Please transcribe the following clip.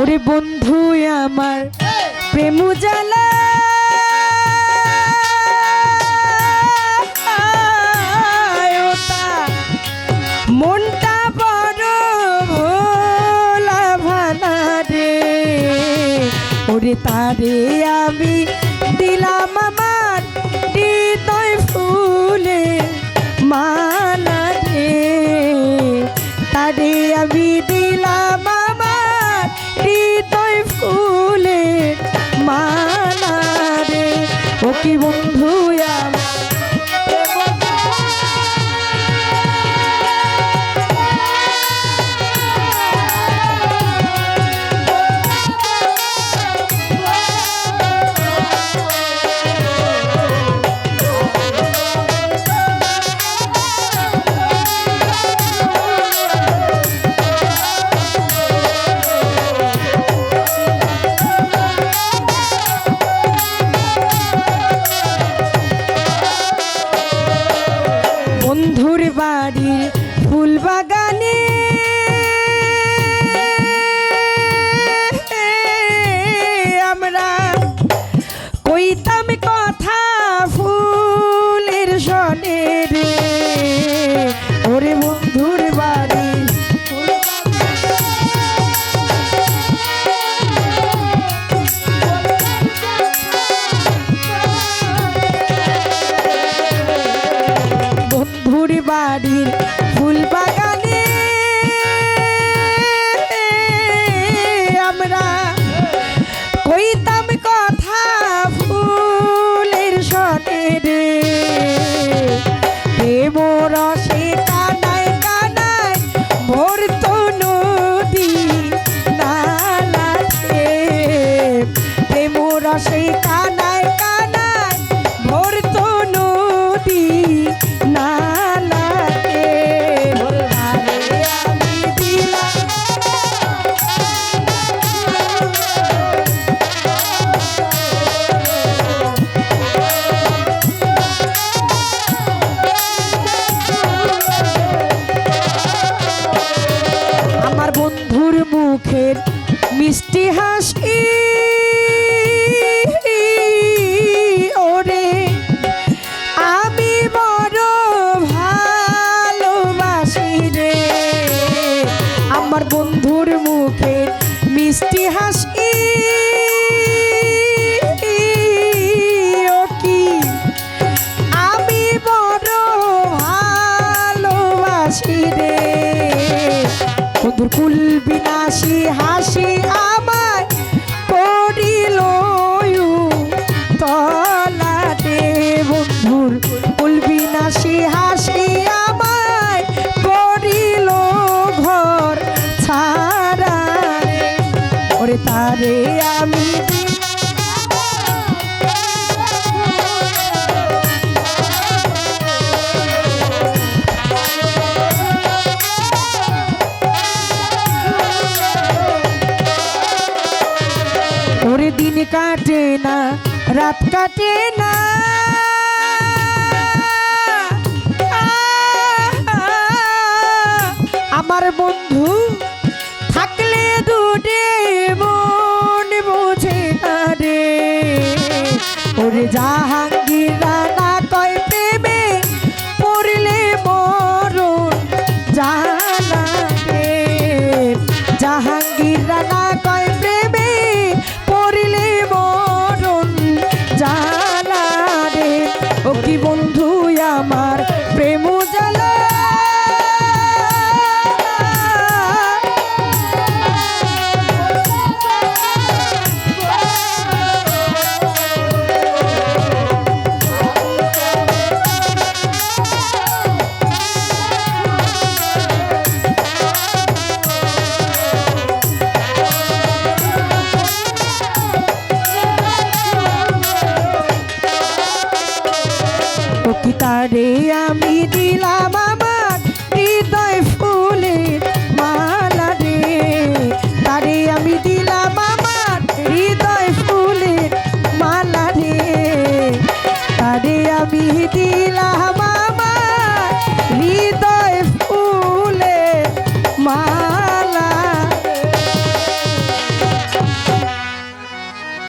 ওরে বন্ধু আমার প্রেম জ্বালা মনটা বড় ভোলা ভালা রে। ওরে তারে আমি দিলাম কি বন্ধু 咧 রসে কানায় কানায় ভোর তো নদী নালাতে আমার বন্ধুর মুখের মিষ্টি হাসি বন্ধুর কুল বিনাশী হাসি আমায় পড়িল তলাতে বন্ধুর কুল বিনাশী হাসি আমায় পড়িল ঘর ছাড়া। ওরে তারে আমি কাটে না, রাত কাটে না। আমার বন্ধু থাকলে দুটি মন বোঝে না রে। ওরে যাহা তারে আমি দিলাম।